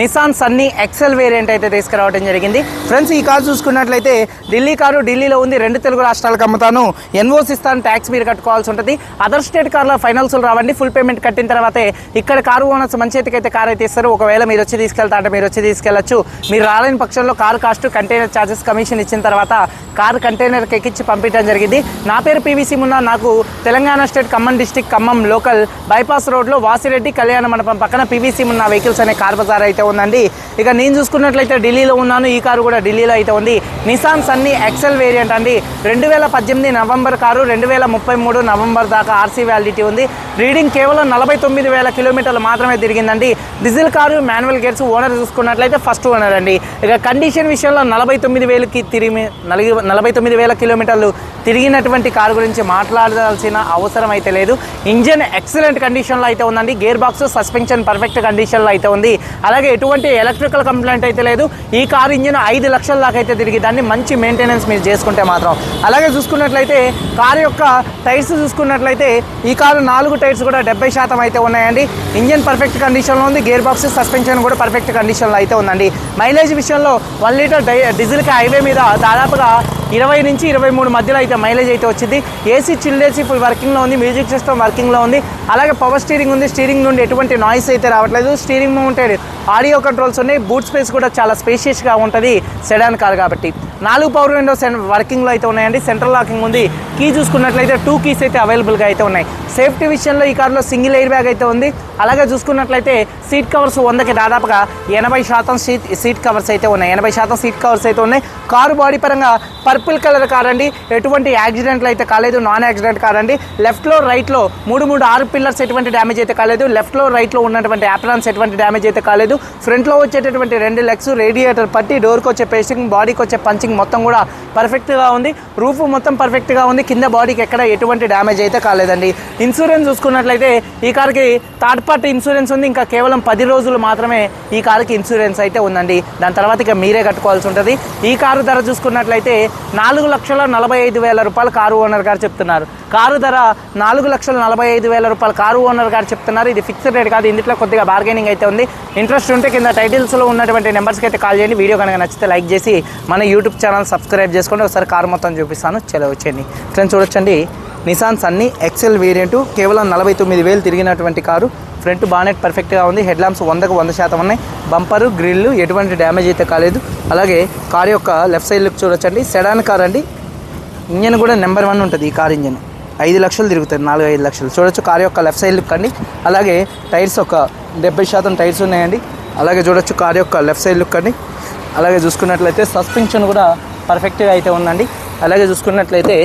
Nissan Sunny XL variant అయితే తీసుకురావడం జరిగింది. ఫ్రెండ్స్ ఈ కారు చూసుకున్నట్లయితే ఢిల్లీ కారు ఢిల్లీలో ఉంది. రెండు తెలుగు రాష్ట్రాలకు అమ్ముతాను. ఎన్ఓస్ ఇస్తాను ట్యాక్స్ మీరు కట్టుకోవాల్సి ఉంటుంది. అదర్ స్టేట్ కార్లో ఫైనల్స్ రావండి. ఫుల్ పేమెంట్ కట్టిన తర్వాతే ఇక్కడ కారు ఓనర్స్ మంచి అయితే కార్ అయితే ఇస్తారు. ఒకవేళ మీరు వచ్చి తీసుకెళ్తా అంటే మీరు వచ్చి తీసుకెళ్ళొచ్చు మీరు రాలేని పక్షంలో car cost container charges commission ఇచ్చిన తర్వాత కారు కంటైనర్కి ఎక్కించి పంపించడం జరిగింది. నా పేరు పీవీసీ మున్నా నాకు Telangana state Khammam district Khammam local bypass రోడ్లో వాసిరెడ్డి కళ్యాణ మండపం పక్కన పీవీసీ మున్నా వెహికల్స్ అనే కార్ బజార్ అయితే ఉందండి. ఇక నేను చూసుకున్నట్లయితే ఢిల్లీలో ఉన్నాను. ఈ కారు కూడా ఢిల్లీలో అయితే ఉంది. నిసాన్ సన్నీ ఎక్సెల్ వేరియంట్ అండి. రెండు వేల పద్దెనిమిది నవంబర్ కారు రెండు వేల ముప్పై మూడు నవంబర్ దాకా ఆర్సీ వ్యాలిడిటీ ఉంది. రీడింగ్ కేవలం నలభై తొమ్మిది వేల కిలోమీటర్లు మాత్రమే తిరిగిందండి. Diesel car manual gears owner చూసుకున్నట్లయితే ఫస్ట్ ఓనర్ అండి. ఇక కండిషన్ విషయంలో నలభై తొమ్మిది వేలకి తిరిగి నలభై నలభై తొమ్మిది వేల కిలోమీటర్లు తిరిగినటువంటి కారు గురించి మాట్లాడాల్సిన అవసరం అయితే లేదు. ఇంజన్ ఎక్సలెంట్ కండిషన్లో అయితే ఉందండి. గేర్ బాక్స్ సస్పెన్షన్ పర్ఫెక్ట్ కండిషన్లో అయితే ఉంది. అలాగే ఎటువంటి ఎలక్ట్రికల్ కంప్లైంట్ అయితే లేదు. ఈ కారు ఇంజిన్ ఐదు లక్షల దాకా అయితే తిరిగి దాన్ని మంచి మెయింటెనెన్స్ మీరు చేసుకుంటే మాత్రం. అలాగే చూసుకున్నట్లయితే కారు యొక్క టైర్స్ చూసుకున్నట్లయితే ఈ కారు నాలుగు టైర్స్ కూడా డెబ్బై శాతం అయితే ఉన్నాయండి. ఇంజన్ పర్ఫెక్ట్ కండిషన్లో ఉంది. గేర్ బాక్స్ సస్పెన్షన్ కూడా పర్ఫెక్ట్ కండిషన్లో అయితే ఉందండి. మైలేజ్ విషయంలో వన్ లీటర్ డీజిల్కి హైవే మీద దాదాపుగా ఇరవై నుంచి ఇరవై మూడు మధ్యలో అయితే మైలేజ్ అయితే వచ్చింది. ఏసీ చిల్డ్ ఏసీ ఫుల్ వర్కింగ్లో ఉంది. మ్యూజిక్ సిస్టమ్ వర్కింగ్లో ఉంది. అలాగే పవర్ స్టీరింగ్ ఉంది. స్టీరింగ్ నుండి ఎటువంటి నాయిస్ అయితే రావట్లేదు. స్టీరింగ్ మౌంటెడ్ ఆడియో కంట్రోల్స్ ఉన్నాయి. బూట్ స్పేస్ కూడా చాలా స్పేషియస్గా ఉంటుంది. సెడాన్ కార్ కాబట్టి. నాలుగు పవర్ విండోస్ వర్కింగ్లో అయితే ఉన్నాయండి. సెంట్రల్ లాకింగ్ ఉంది. కీ చూసుకున్నట్లయితే టూ కీస్ అయితే అవైలబుల్గా అయితే ఉన్నాయి. సేఫ్టీ విషయంలో ఈ కార్లో సింగిల్ ఎయిర్ బ్యాగ్ అయితే ఉంది. అలాగే చూసుకున్నట్లయితే సీట్ కవర్స్ వందకి దాదాపుగా ఎనభై శాతం సీట్ సీట్ కవర్స్ అయితే ఉన్నాయి. ఎనభై శాతం సీట్ కవర్స్ అయితే ఉన్నాయి. కారు బాడీ పరంగా పర్పుల్ కలర్ కార్ అండి ఎటువంటి యాక్సిడెంట్లు అయితే కాలేదు. నాన్ యాక్సిడెంట్ కార్ అండి లెఫ్ట్లో రైట్లో మూడు మూడు ఆరు పిల్లర్స్ ఎటువంటి డ్యామేజ్ అయితే కాలేదు. లెఫ్ట్లో రైట్లో ఉన్నటువంటి యాప్రాన్స్ ఎటువంటి డ్యామేజ్ అయితే కాలేదు. ఫ్రంట్లో వచ్చేటటువంటి రెండు లెగ్స్ రేడియేటర్ పట్టి డోర్కి వచ్చే పేస్టింగ్ బాడీకి వచ్చే పంచింగ్ మొత్తం కూడా పర్ఫెక్ట్గా ఉంది. రూఫ్ మొత్తం పర్ఫెక్ట్గా ఉంది. కింద బాడీకి ఎక్కడ ఎటువంటి డ్యామేజ్ అయితే కాలేదండి. ఇన్సూరెన్స్ చూసుకున్నట్లయితే ఈ కార్కి థర్డ్ పార్టీ ఇన్సూరెన్స్ ఉంది. ఇంకా కేవలం పది రోజులు మాత్రమే ఈ కార్కి ఇన్సూరెన్స్ అయితే ఉందండి. దాని తర్వాత ఇక మీరే కట్టుకోవాల్సి ఉంటుంది. ఈ కారు ధర చూసుకున్నట్లయితే నాలుగు లక్షల నలభై ఐదు వేల రూపాయలు కారు ఓనర్ గారు చెప్తున్నారు. కారు ధర నాలుగు లక్షల నలభై ఐదు వేల రూపాయలు కారు ఓనర్ గారు చెప్తున్నారు. ఇది ఫిక్స్డ్ రేట్ కాదు. ఇందులో కొద్దిగా బార్గెనింగ్ అయితే ఉంది. ఇంట్రెస్ట్ ఉంటే కింద టైటిల్స్లో ఉన్నటువంటి నెంబర్స్కి అయితే కాల్ చేయండి. వీడియో కనుక నచ్చితే లైక్ చేసి మన యూట్యూబ్ ఛానల్ సబ్స్క్రైబ్ చేసుకోండి. ఒకసారి కార్ మొత్తం చూపిస్తాను. చలో వచ్చేయండి. ఫ్రెండ్స్ చూడొచ్చండి. నిసాన్ సన్నీ ఎక్సెల్ వేరియంట్ కేవలం నలభై తొమ్మిది వేలు తిరిగినటువంటి కారు. ఫ్రంట్ బానెట్ పర్ఫెక్ట్గా ఉంది. హెడ్ ల్యాంప్స్ వందకు వంద శాతం ఉన్నాయి. బంపరు గ్రిల్లు ఎటువంటి డ్యామేజ్ అయితే కాలేదు. అలాగే కార్ యొక్క లెఫ్ట్ సైడ్ లుక్ చూడొచ్చండి. సెడాన్ కార్ అండి. ఇంజన్ కూడా నెంబర్ వన్ ఉంటుంది ఈ కార్ ఇంజన్ ఐదు లక్షలు తిరుగుతుంది. నాలుగు ఐదు లక్షలు. చూడొచ్చు కార్ యొక్క లెఫ్ట్ సైడ్ లుక్ అండి. అలాగే టైర్స్ ఒక డెబ్బై శాతం టైర్స్ ఉన్నాయండి. అలాగే చూడొచ్చు కార్ యొక్క లెఫ్ట్ సైడ్ లుక్ అండి. అలాగే చూసుకున్నట్లయితే సస్పెన్షన్ కూడా పర్ఫెక్ట్గా అయితే ఉందండి. అలాగే చూసుకున్నట్లయితే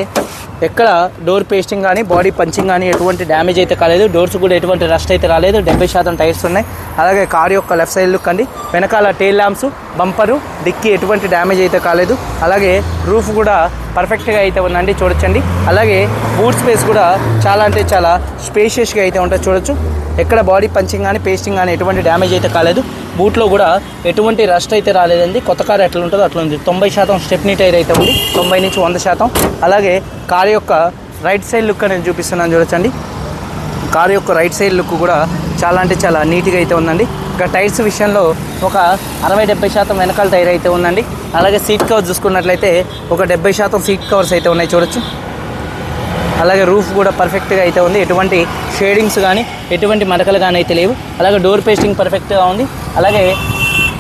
ఎక్కడ డోర్ పేస్టింగ్ కానీ బాడీ పంచింగ్ కానీ ఎటువంటి డ్యామేజ్ అయితే కాలేదు. డోర్స్ కూడా ఎటువంటి రస్ట్ అయితే రాలేదు. డెబ్బై శాతం టైర్స్ ఉన్నాయి. అలాగే కార్ యొక్క లెఫ్ట్ సైడ్ లుక్ అండి. వెనకాల టేల్ ల్యాంప్స్ బంపరు డిక్కీ ఎటువంటి డ్యామేజ్ అయితే కాలేదు. అలాగే రూఫ్ కూడా పర్ఫెక్ట్గా అయితే ఉందండి చూడొచ్చండి. అలాగే బూట్ స్పేస్ కూడా చాలా అంటే చాలా స్పేషియస్గా అయితే ఉంటుంది చూడొచ్చు. ఎక్కడ బాడీ పంచింగ్ కానీ పేస్టింగ్ కానీ ఎటువంటి డ్యామేజ్ అయితే కాలేదు. బూట్లో కూడా ఎటువంటి రస్ట్ అయితే రాలేదండి. కొత్త కారు ఎట్లా ఉంటుందో అట్లా ఉంది. తొంభై శాతం స్టెప్నీ టైర్ అయితే ఉంది. తొంభై నుంచి వంద శాతం. అలాగే కారు యొక్క రైట్ సైడ్ లుక్ అనేది చూపిస్తున్నాను చూడొచ్చండి. కారు యొక్క రైట్ సైడ్ లుక్ కూడా చాలా అంటే చాలా నీట్గా అయితే ఉందండి. ఇక టైర్స్ విషయంలో ఒక అరవై డెబ్బై శాతం వెనకాల టైర్ అయితే ఉందండి. అలాగే సీట్ కవర్స్ చూసుకున్నట్లయితే ఒక డెబ్బై శాతం సీట్ కవర్స్ అయితే ఉన్నాయి చూడొచ్చు. అలాగే రూఫ్ కూడా పర్ఫెక్ట్గా అయితే ఉంది. ఎటువంటి షేడింగ్స్ కానీ ఎటువంటి మరకలు కానీ అయితే లేవు. అలాగే డోర్ పేస్టింగ్ పర్ఫెక్ట్గా ఉంది. అలాగే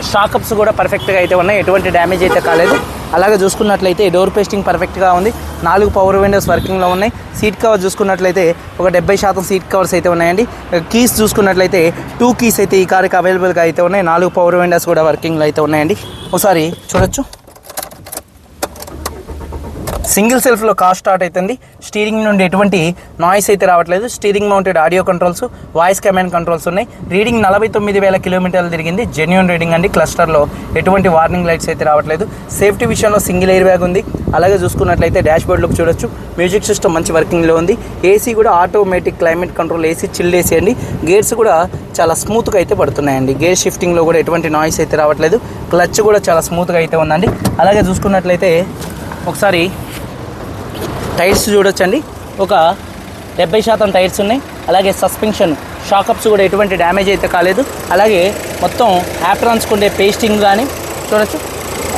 స్టాకప్స్ కూడా పర్ఫెక్ట్గా అయితే ఉన్నాయి. ఎటువంటి డ్యామేజ్ అయితే కాలేదు. అలాగే చూసుకున్నట్లయితే డోర్ పేస్టింగ్ పర్ఫెక్ట్గా ఉంది. నాలుగు పవర్ విండోస్ వర్కింగ్లో ఉన్నాయి. సీట్ కవర్ చూసుకున్నట్లయితే ఒక డెబ్బై శాతం సీట్ కవర్స్ అయితే ఉన్నాయండి. కీస్ చూసుకున్నట్లయితే టూ కీస్ అయితే ఈ కార్కి అవైలబుల్గా అయితే ఉన్నాయి. నాలుగు పవర్ విండోస్ కూడా వర్కింగ్లో అయితే ఉన్నాయండి. ఒకసారి చూడొచ్చు. సింగిల్ సెల్ఫ్లో కార్ స్టార్ట్ అవుతుంది స్టీరింగ్ నుండి ఎటువంటి నాయిస్ అయితే రావట్లేదు. Steering mounted audio controls voice command controls ఉన్నాయి. రీడింగ్ నలభై తొమ్మిది వేల కిలోమీటర్లు తిరిగింది. జెన్యున్ రీడింగ్ అండి. క్లస్టర్లో ఎటువంటి వార్నింగ్ లైట్స్ అయితే రావట్లేదు. సేఫ్టీ విషయంలో సింగిల్ ఎయిర్ బ్యాగ్ ఉంది. అలాగే చూసుకున్నట్లయితే డాష్ బోర్డ్లోకి చూడొచ్చు. మ్యూజిక్ సిస్టమ్ మంచి వర్కింగ్లో ఉంది. ఏసీ కూడా automatic climate control AC chilled AC అండి. గేర్స్ కూడా చాలా స్మూత్గా అయితే పడుతున్నాయండి. గేర్ షిఫ్టింగ్లో కూడా ఎటువంటి నాయిస్ అయితే రావట్లేదు. క్లచ్ కూడా చాలా స్మూత్గా అయితే ఉందండి. అలాగే చూసుకున్నట్లయితే ఒకసారి టైర్స్ చూడొచ్చండి. ఒక డెబ్బై శాతం టైర్స్ ఉన్నాయి. అలాగే సస్పెన్షన్ షాకప్స్ కూడా ఎటువంటి డ్యామేజ్ అయితే కాలేదు. అలాగే మొత్తం యాప్రాన్స్ ఉండే పేస్టింగ్ కానీ చూడొచ్చు.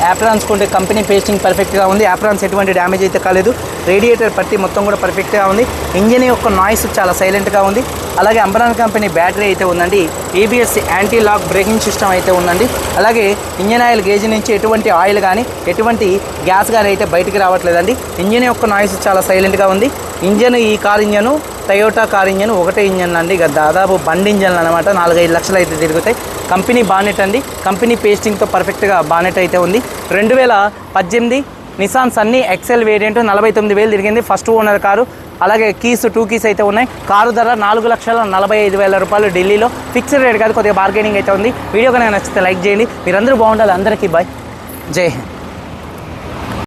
యాప్రాన్స్ కొంటే కంపెనీ పేస్టింగ్ పర్ఫెక్ట్గా ఉంది. యాప్రాన్స్ ఎటువంటి డ్యామేజ్ అయితే కాలేదు. రేడియేటర్ పట్టి మొత్తం కూడా పర్ఫెక్ట్గా ఉంది. ఇంజిన్ యొక్క నాయిస్ చాలా సైలెంట్గా ఉంది. అలాగే అంబరాన్ కంపెనీ బ్యాటరీ అయితే ఉందండి. ABS anti lock braking system అయితే ఉందండి. అలాగే ఇంజన్ ఆయిల్ గేజ్ నుంచి ఎటువంటి ఆయిల్ కానీ ఎటువంటి గ్యాస్ కానీ అయితే బయటికి రావట్లేదండి. ఇంజిన్ యొక్క నాయిస్ చాలా సైలెంట్గా ఉంది. ఇంజన్ ఈ car engine Toyota car engine ఒకటే ఇంజన్ అండి. ఇక దాదాపు బండి ఇంజన్లు అనమాట నాలుగైదు లక్షలు అయితే తిరుగుతాయి కంపెనీ బానెట్ అండి. కంపెనీ పేస్టింగ్తో పర్ఫెక్ట్గా బానెట్ అయితే ఉంది. రెండు వేల పద్దెనిమిది నిసాన్ సన్నీ ఎక్సెల్ వేరియంట్ నలభై తొమ్మిది వేలు తిరిగింది. ఫస్ట్ ఓనర్ కారు అలాగే కీస్ టూ కీస్ అయితే ఉన్నాయి. కారు ధర నాలుగు లక్షల నలభై ఐదు వేల రూపాయలు ఢిల్లీలో. ఫిక్స్డ్ రేట్ కాదు కొద్దిగా బార్గెనింగ్ అయితే ఉంది. వీడియో కనుక నచ్చితే లైక్ చేయండి. మీరందరూ బాగుండాలి. అందరికీ బాయ్ జై హింద్.